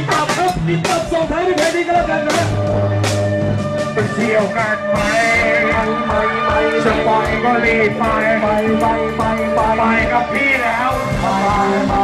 ดตับครับติดตับสองท้ายด้วยเพลงนี้ก็แล้วกันนะเป็นเที่ยวกันไหมไปไปจะไปก็รีบไปไปไปไปไปกับพี่แล้วไปไป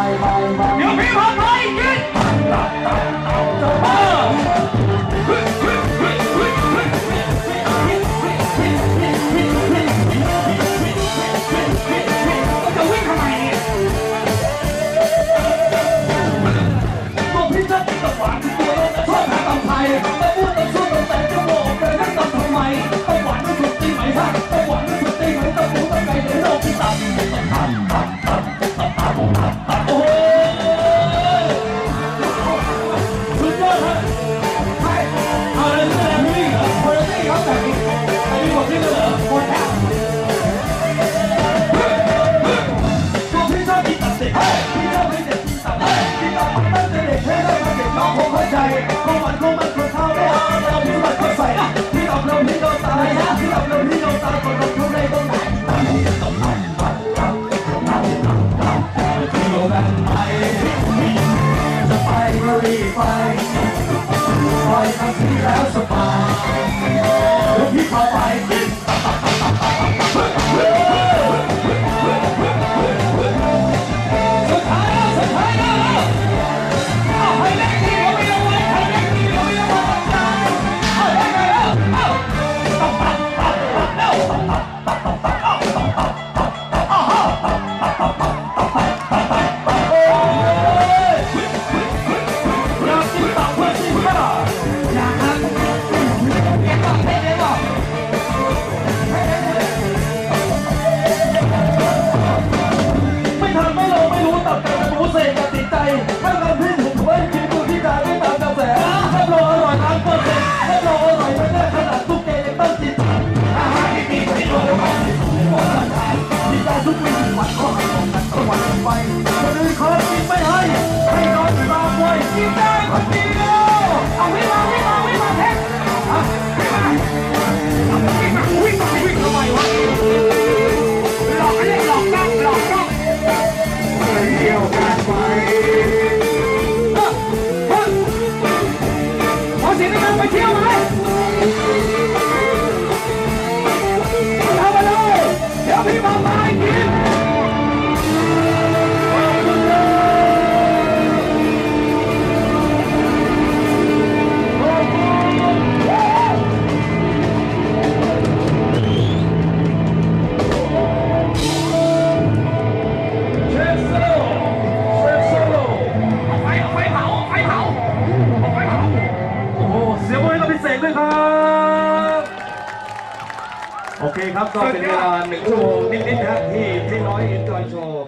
รีบไปปลอยทำที่แล้วสบายแล้วพี่พาไป ตับไก่กับหมูเสกกับติดใจให้เราพิสูจน์ไว้กินดูที่ตาไม่ตามกระแสรับรออร่อยตามเปร์เซ็นต์รับรออร่อยไม่ได้ขนาดตุ๊กแกยังต้องจิตอาหารที่ดีที่สุดของมันที่ได้ทุกวิถีวันก็ให้ของกันตะวันไปคนอื่นขอกินไม่ให้ให้นอนตามไว้กินได้ Viva lá! โอเคครับก็เป็นเวลาหนึ่งชั่วโมงนิดๆนะฮะที่พี่น้อยอินจอยโชว์